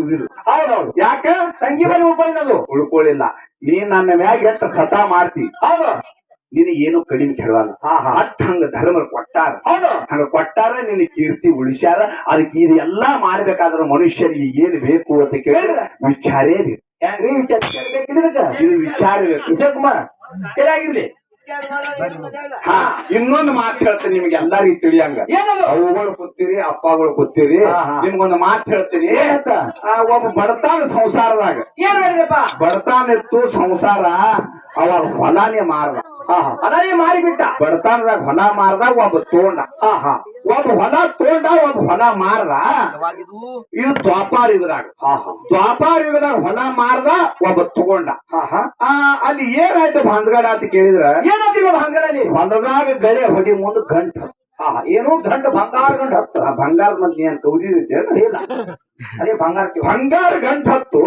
ಉಳಿದಿಲ್ಲ ಹೌದೌದು. ಯಾಕ? ತಂಗಿ ಉಳ್ಕೊಳ್ಳೋದು ಉಳ್ಕೊಳ್ಳಿಲ್ಲ. ನೀ ನನ್ನ ಮ್ಯಾಗ ಎಷ್ಟ ಸತ ಮಾಡ್ತಿ. ಹೌದು. ನಿನಗೆ ಏನು ಕಡಿಮೆ ಕೆಡವಲ್ಲ. ಅಟ್ ಹಂಗ ಧರ್ಮ ಕೊಟ್ಟಾರ. ಹೌದು. ಹಂಗ ಕೊಟ್ಟಾರ ನಿನ್ನ ಕೀರ್ತಿ ಉಳಿಸ್ಯಾರ. ಅದಕ್ಕೆ ಇದು ಎಲ್ಲಾ ಮಾಡ್ಬೇಕಾದ್ರ ಮನುಷ್ಯನಿಗೆ ಏನ್ ಬೇಕು ಅಂತ ಕೇಳಿದ್ರೆ ವಿಚಾರೇ ಬೇಕು ಹೆಂಗ್ರಿ ವಿಚಾರ ಇದು ವಿಚಾರ ಬೇಕು. ವಿಜಯ್ ಕುಮಾರ್ ಸರಿಯಾಗಿರ್ಲಿ. ಹಾ ಇನ್ನೊಂದು ಮಾತು ಹೇಳ್ತೀನಿ ನಿಮ್ಗೆ ಎಲ್ಲರಿಗೂ ತಿಳಿಯಂಗ. ಏನದು? ಅವುಗಳು ಕೂತೀರಿ ಅಪ್ಪಗಳು ಕೂತೀರಿ ಹಾ. ನಿಮ್ಗೊಂದು ಮಾತು ಹೇಳ್ತೀನಿ. ಆ, ಒಬ್ಬ ಬಡತಾನ ಸಂಸಾರದಾಗ. ಏನ್ ಬಡತಾನ ಇತ್ತು ಸಂಸಾರ ಅವ ಹೊಲಾನೇ ಮಾರ್ದ. ಹಾ ಹಾ. ಅದೇ ಮಾರಿಬಿಟ್ಟ. ಬಡತನದಾಗ ಹೊಲ ಮಾರದ ಒಬ್ಬ ತೋಂಡ. ಹಾ ಹಾ. ಒಬ್ಬ ಹೊಲ ತೋಂಡ ಒಬ್ಬ ಹೊಲ ಮಾರದ. ಇದು ದ್ವಾಪಾರ ಯುಗದಾಗ. ಹಾ ಹಾ. ದ್ವಾಪಾರ ಯುಗದಾಗ ಹೊಲ ಮಾರದ ಒಬ್ಬ ತಗೊಂಡ. ಹಾ ಹಾ. ಆ ಅಲ್ಲಿ ಏನಾಯ್ತು ಭಾನ್ಗಡ ಅಂತ ಕೇಳಿದ್ರ ಏನಾದಿಲ್ಲ ಅಲ್ಲಿ ಹೊಲದಾಗ ಗಳೆ ಹೊಡಿ ಮುಂದೆ ಗಂಟ. ಏನು ಗಂಟ ಬಂಗಾರ ಗಂಟ ಹತ್ತ. ಆ ಬಂಗಾರ ಮತ್ ಏನ್? ಕೌದಿದೈತೆ ಇಲ್ಲ. ಅದೇ ಬಂಗಾರ. ಬಂಗಾರ ಗಂಟ ಹತ್ತು.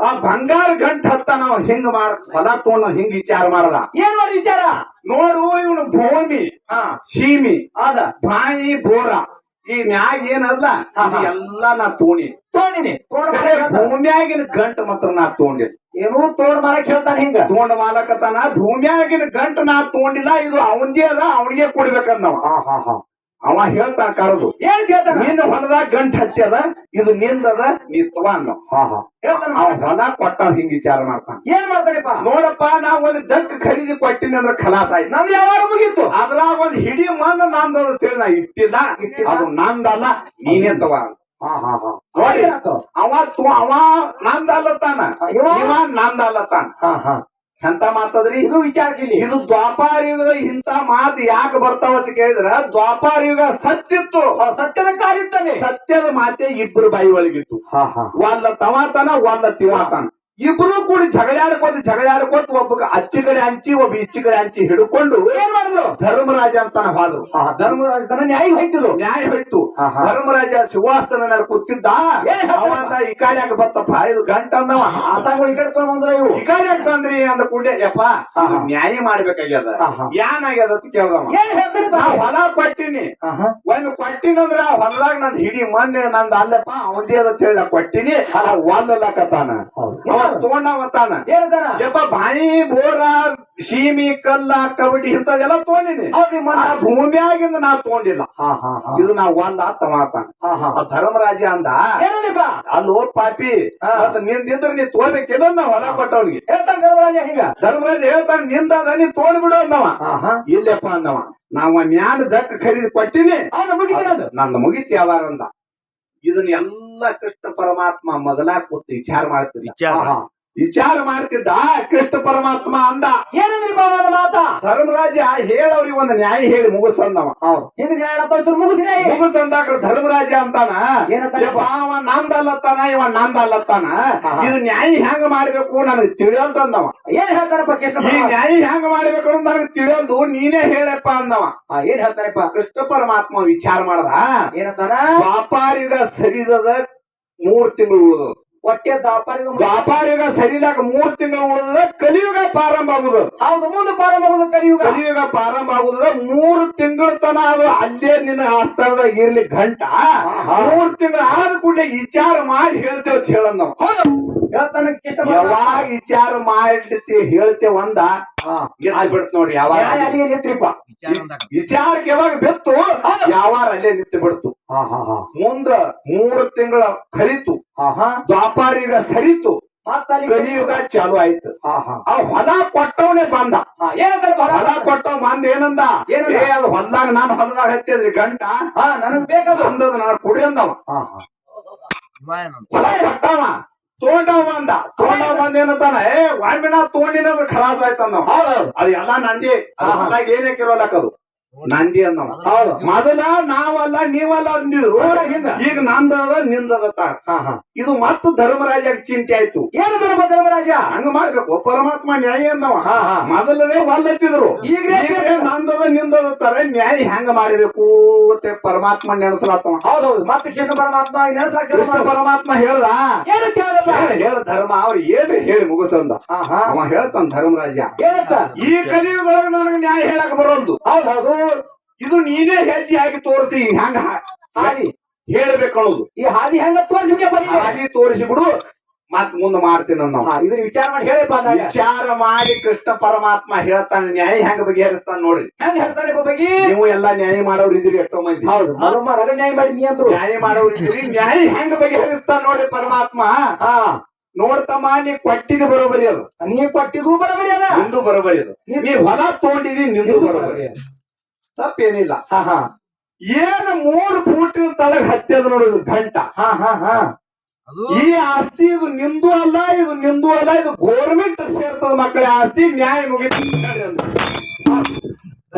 ಆ ಬಂಗಾರ ಗಂಟ ಹತ್ತ ನಾವು ಹಿಂಗ್ ಮಾಡ ಹೊಲ ತಗೊಂಡ್ ನಾವ್ ಹಿಂಗ್ ವಿಚಾರ ಮಾಡದ ಏನ್ ಮಾಡಿ ವಿಚಾರ? ನೋಡು ಇವನು ಭೂಮಿ ಹಾ. ಸೀಮಿ ಅದ ಬಾಯಿ ಬೋರ. ಈ ಮ್ಯಾಗ ಏನಲ್ಲ? ಎಲ್ಲಾ ನಾ ತೋಣಿ ತೋಣಿನಿ ಭೂಮಿಯಾಗಿನ ಗಂಟ ಮಾತ್ರ ನಾ ತಗೊಂಡಿಲ್ಲ ಏನು ತೋಡ್ ಮಾರಕ್ ಹೇಳ್ತಾನೆ ಹಿಂಗ. ತೋಂಡ್ ಮಾಲಕತನ ಭೂಮಿಯಾಗಿನ ಗಂಟ ನಾ ತೋಂಡಿಲ್ಲ ಇದು ಅವಂದೇ ಅದ ಅವನಿಗೆ ಕೊಡ್ಬೇಕಂದವ ಹಾ ಹಾ ಹಾ. ಅವ ಹೇಳ್ತಾನ ಕರದು ಏನ್ ಹೇಳ್ತಾನ ನಿನ್ನ ಹೊಲದಾಗ ಗಂಟ ಹತ್ಯದ ಇದು ನಿಂದದ ನೀ ತಗೋ ಅಂದವ ಹಾ ಹಾ. ಹೇಳ್ತಾನ ಅವ ಹೊಲ ಕೊಟ್ಟ ಹಿಂಗ್ ವಿಚಾರ ಮಾಡ್ತಾನ. ಏನ್ ಮಾಡ್ತಾನಪ್ಪ? ನೋಡಪ್ಪ ನಾ ಒಂದ್ ಜಗ್ ಖರೀದಿ ಕೊಟ್ಟಿನಿ ಅಂದ್ರೆ ಖಲಾಸ ಆಯ್ತು. ನಮ್ದು ಯಾವಾಗ ಮುಗಿತ್ತು ಅದ್ರಾಗ ಒಂದ್ ಹಿಡಿ ಮಂದ ನಂದ ಅಂತೇಳಿ ನಾ ಇಟ್ಟಿಲ್ಲ. ಅದು ನಂದಲ್ಲ ನೀನೇ ತಗೋ ನೋಡಿ? ಅವ ಅವ ನಂದಲ್ಲತ್ತಾನ ಇವ? ಇವ ನಂದಲ್ಲತ್ತಾನ ಎಂತ ಮಾತದ್ರಿ? ಇದು ವಿಚಾರಕ್ಕಿಲ್ಲಿ. ಇದು ದ್ವಾಪಾರ ಯುಗದ ಇಂತ ಮಾತು ಯಾಕೆ ಬರ್ತಾವ ಅಂತ ಕೇಳಿದ್ರ ದ್ವಾಪಾರ ಯುಗ ಸತ್ತಿತ್ತು. ಆ ಸತ್ಯದ ಕಾಲಿತ್ತಲ್ಲಿ ಸತ್ಯದ ಮಾತೆ ಇಬ್ರು ಬಾಯಿ ಒಳಗಿತ್ತು. ಒಂದ ತವಾತನ ಒಂದ ತಿವಾತನ. ಇಬ್ರು ಕೂಡಿ ಜಗಳಾಡ್ಕೋತ ಜಗಳಾಡ್ಕೋತ ಒಬ್ಬ ಅಚ್ಚಿ ಕಡೆ ಹಂಚಿ ಒಬ್ಬ ಇಚ್ಚಿ ಕಡೆ ಹಂಚಿ ಹಿಡ್ಕೊಂಡು ಏನ್ ಮಾಡಿದ್ರು? ಧರ್ಮರಾಜ ಅಂತಾನ ಹಾದ್ರು. ಧರ್ಮರಾಜ ತನ ನ್ಯಾಯ ಹೋಯ್ತಿದ್ರು. ನ್ಯಾಯ ಹೋಯ್ತು. ಧರ್ಮರಾಜ ಶಿವಾಸ್ತನ ಮೇಲೆ ಕೂತಿದ್ದ? ಅಂತ ಈ ಕಾಡ್ಯಾಕ ಬತ್ತಪ್ಪ. ಇದು ಗಂಟ ಅಂದವ ಆಸಾಗಳು ಈ ಕಡೆ ತಗೊಂಡ್ ಇವು. ಈ ಕಾಡ್ಯಾಕ ತಂದ್ರಿ ಅಂದ ಕೂಡಲೇ ಯಪ್ಪ ನ್ಯಾಯ ಮಾಡ್ಬೇಕಾಗ್ಯದ. ಏನಾಗ್ಯದ ಅಂತ ಕೇಳ್ದವ. ಹೊಲ ಕೊಟ್ಟಿನಿ. ಒಮ್ಮೆ ಕೊಟ್ಟಿನಂದ್ರ ಹೊಲದಾಗ ನಂದ್ ಹಿಡಿ ಮೊನ್ನೆ ನಂದ್ ಅಲ್ಲಪ್ಪ ಅವಂದೇ ಅದ ಕೇಳ್ದ ಕೊಟ್ಟಿನಿ. ಅಲ್ಲ ಒಲ್ಲಕತ್ತಾನ ತಗೊಂಡವತ್ತಾನ ಏನಂತಾನ? ಯಪ್ಪ ಬಾಯಿ ಬೋರ ಸೀಮಿ ಕಲ್ಲ ಕಬಡ್ಡಿ ಇಂಥದೆಲ್ಲ ತಗೊಂಡಿನಿ ಆ ಭೂಮಿಯಾಗಿಂದ ನಾ ತಗೊಂಡಿಲ್ಲ ಇದು ನಾ ಒಲ್ಲ ತಮಾತಾನ. ಧರ್ಮರಾಜ ಅಂದ ಅಲ್ಲೋ ಪಾಪಿ. ಮತ್ತ ನಿಂದಿದ್ರ ನೀ ತೋಬೇಕಿಲ್ಲ ನಾ ಹೊಲ ಕೊಟ್ಟವನಿಗೆ. ಹೇಳ್ತಾನ ಧರ್ಮರಾಜ ಹಿಂಗ? ಧರ್ಮರಾಜ ಹೇಳ್ತಾನ ನಿಂತದ ನೀ ತೋಡ್ಬಿಡು ಅಂದವ. ಇಲ್ಲಪ್ಪ ಅಂದವ. ನಾವ ಮ್ಯಾನ್ ದಕ್ಕ ಖರೀದಿ ಕೊಟ್ಟಿನಿ. ನಂದು ಮುಗಿತಿ ಯಾವಾರ ಅಂದ. ಇದನ್ನ ಎಲ್ಲ ಕೃಷ್ಣ ಪರಮಾತ್ಮ ಮೊದಲ ಕೂತು ವಿಚಾರ ಹಾ. ವಿಚಾರ ಮಾಡ್ತಿದ್ದ ಕೃಷ್ಣ ಪರಮಾತ್ಮ ಅಂದ. ಏನಂದ್ರಿಪ್ಪ ಮಾತ? ಧರ್ಮರಾಜ ಹೇಳವ್ರಿಗೆ ಒಂದು ನ್ಯಾಯ ಹೇಳಿ ಮುಗಿಸಂದವ ಹಿಂಗ ಹೇಳತ್ತ ಧರ್ಮರಾಜ ಅಂತಾನ? ಏನಂತಾನೆ? ಯಪ್ಪ, ಅವ ನಂದಲ್ಲತ್ತಾನ ಇವ ನಂದಲ್ಲತ್ತಾನ. ಇದು ನ್ಯಾಯ ಹೆಂಗ ಮಾಡ್ಬೇಕು ನನಗೆ ತಿಳಿಯಲ್ತಂದವ ಏನ್ ಹೇಳ್ತಾರಪ್ಪ ಕೃಷ್ಣ ಈ ನ್ಯಾಯ ಹೆಂಗ ಮಾಡ್ಬೇಕು ಅಂತ ನನಗೆ ತಿಳಿಯಲ್ದು ನೀನೇ ಹೇಳಪ್ಪ ಅಂದವ. ಏನ್ ಹೇಳ್ತಾರಪ್ಪ? ಕೃಷ್ಣ ಪರಮಾತ್ಮ ವಿಚಾರ ಮಾಡದ? ಏನಂತಾನ? ವ್ಯಾಪಾರಿದ ಸರಿದದ ಮೂರ್ ತಿಂಗಳು ಹೊಟ್ಟೆ ದಾಪಾರಿಗ ವ್ಯಾಪಾರಿಗ ಸರಿಲಾಗ ಮೂರ್ ತಿಂಗಳು ಉಳಿದ ಕಲಿಯುಗ ಪ್ರಾರಂಭ ಆಗುದು. ಹೌದು ಮುಂದೆ ಪ್ರಾರಂಭ ಕಲಿಯುಗ. ಕಲಿಯುಗ ಪ್ರಾರಂಭ ಆಗುದ ಮೂರು ತಿಂಗಳ ತನ ಅದು ಅಲ್ಲೇ ನಿನ್ನ ಆಸ್ಥಾನದಾಗ ಇರ್ಲಿ ಗಂಟ ಮೂರ್ ತಿಂಗಳ ಆದ ಕೂಡಲೇ ವಿಚಾರ ಮಾಡಿ ಹೇಳ್ತೇವೆ ಅಂತ ಹೇಳಂದ್ ನಾವು. ಯಾವಾಗ ವಿಚಾರ ಮಾಡಿರ್ತಿ ಹೇಳ್ತೇವ್ ಒಂದ. ಹಾ. ಗೆದ್ದು ಬಿಡ್ತ ನೋಡ್ರಿ ಯಾವಾಗ. ನಿಂತ್ರಿಪ್ಪ ವಿಚಾರಕ್ಕೆ ಯಾವಾಗ ಬೆತ್ತು? ಯಾವಾರ ಅಲ್ಲೇ ನಿಂತು ಬಿಡ್ತು? ಹಾ ಹಾ ಹಾ. ಮುಂದ ಮೂರು ತಿಂಗಳ ಕಲಿತು. ದ್ವಾಪಾರಿಗ ಸರಿತು. ಮತ್ತ ಅಲ್ಲಿ ಕಲಿಯುಗ ಚಾಲು ಆಯ್ತು. ಆ ಹೊಲ ಕೊಟ್ಟವನೇ ಬಂದ. ಹೊಲ ಕೊಟ್ಟವ್ ಬಂದ ಏನಂದ? ಏ ಅದು ಹೊಲ್ದಾಗ ನಾನು ಹೊಲದಾಗ ಹತ್ತಿದ್ರಿ ಗಂಟ. ಹಾ ನನಗ್ ಬೇಕಾದ್ರೆ ಅಂದದ ನಾನು ಕುಡಿ ಅಂದವ ಹಾ. ಹಾ ಹೊಲ ಕೊಟ್ಟವ. ತಗೊಂಡವ ಬಂದ. ತಗೊಂಡವ ಬಂದ ಏನಂತಾನ? ಏ ವಾಮಿನ ತೋಂಡಿನ ಖಲಾಸ್ ಆಯ್ತು ಅಂದವ ಹೌದೌದು ಅದು ಎಲ್ಲ ನಂದಿ. ಅದು ಹೊಲಾಗ ಏನೇ ಕಿರೋಲಕ್ಕದು ನಂದಿ ಅಂದವ ಹೌದು. ಮೊದಲ ನಾವಲ್ಲ ನೀವಲ್ಲ ಅಂದಿದ್ರು. ಈಗ ನಂದದ ನಿಂದದ ತಾರ. ಇದು ಮತ್ತೆ ಧರ್ಮರಾಜ ಚಿಂತೆ ಆಯ್ತು. ಧರ್ಮ ಧರ್ಮರಾಜ? ಹಂಗ ಮಾಡ್ಬೇಕು. ಪರಮಾತ್ಮ ನ್ಯಾಯ ಹಾ. ಮೊದಲನೇ ಒಲ್ಲತ್ತಿದ್ರು ಈಗ ನಂದದ ನಿಂದದ ತರ ನ್ಯಾಯ ಹೆಂಗ ಮಾಡಬೇಕು ಅಂತ ಪರಮಾತ್ಮ ನೆನಸಲಾತವ. ಹೌದೌದು. ಮತ್ತೆ ಕೃಷ್ಣ ಪರಮಾತ್ಮ ನೆನೆಸಾಕ ಪರಮಾತ್ಮ ಹೇಳ್ದ? ಹೇಳ ಧರ್ಮ. ಅವ್ರು ಏನ್ರಿ ಹೇಳಿ ಮುಗಿಸಂದ ಅವ ಹೇಳ್ತಾನ ಧರ್ಮರಾಜ. ಈ ಕಲಿಯುಗದೊಳಗ ನನಗೆ ನ್ಯಾಯ ಹೇಳಕ್ ಬರೋದು. ಹೌದೌದು. ಹೌದು ಇದು ನೀನೇ ಹೆಜ್ಜೆ ಹಾಕಿ ತೋರ್ತಿ ಹೆಂಗ ಹಾದಿ ಹೇಳ್ಬೇಕು ಅನ್ನೋದು. ಈ ಹಾದಿ ಹೆಂಗ ತೋರಿಸಿಕೆ ಬಂದಿದೆ? ಹಾದಿ ತೋರಿಸಿ ಬಿಡು ಮತ್ ಮುಂದೆ ಮಾಡ್ತೀನಿ ನಾವು ಇದನ್ನ ವಿಚಾರ ಮಾಡಿ ಹೇಳಪ್ಪ ವಿಚಾರ ಮಾಡಿ ಕೃಷ್ಣ ಪರಮಾತ್ಮ ಹೇಳ್ತಾನೆ ನ್ಯಾಯ ಹೆಂಗ ಬಗೆಹರಿಸ್ತಾನ ನೋಡ್ರಿ ಹೆಂಗ ಹೇಳ್ತಾನೆ ಬಗ್ಗೆ ನೀವು ಎಲ್ಲಾ ನ್ಯಾಯ ಮಾಡೋರು ಇದ್ರಿ ಎಷ್ಟೋ ಮಂದಿ. ಹೌದು ನ್ಯಾಯ ಮಾಡಿ ನೀ ಅಂದ್ರು. ನ್ಯಾಯ ಮಾಡೋರು ಇದ್ರಿ ನ್ಯಾಯ ಹೆಂಗ ಬಗೆಹರಿಸ್ತಾನ ನೋಡ್ರಿ ಪರಮಾತ್ಮ. ಹಾ. ನೋಡ್ತಮ್ಮ ನೀ ಕೊಟ್ಟಿದ್ ಬರೋಬರಿ ಅದು. ನೀ ಕೊಟ್ಟಿದ್ದು ಬರೋಬರಿ ಅದ. ನಿಂದು ಬರೋಬರಿ ಅದು. ನೀ ಹೊಲ ತಗೊಂಡಿದಿ ನಿಂದು ಬರೋಬರಿ ತಪ್ಪೇನಿಲ್ಲ. ಹಾ ಹಾ. ಏನು ಮೂರು ಫೂಟಿನ ತಳಗ್ ಹತ್ಯದ ನೋಡುದು ಘಂಟ. ಹಾ ಹಾ ಹಾ. ಈ ಆಸ್ತಿ ಇದು ನಿಂದು ಅಲ್ಲ ಇದು ನಿಂದು ಅಲ್ಲ ಇದು ಗೋರ್ಮೆಂಟ್ ಸೇರ್ತದ ಮಕ್ಕಳ ಆಸ್ತಿ ನ್ಯಾಯ ಮುಗಿತು.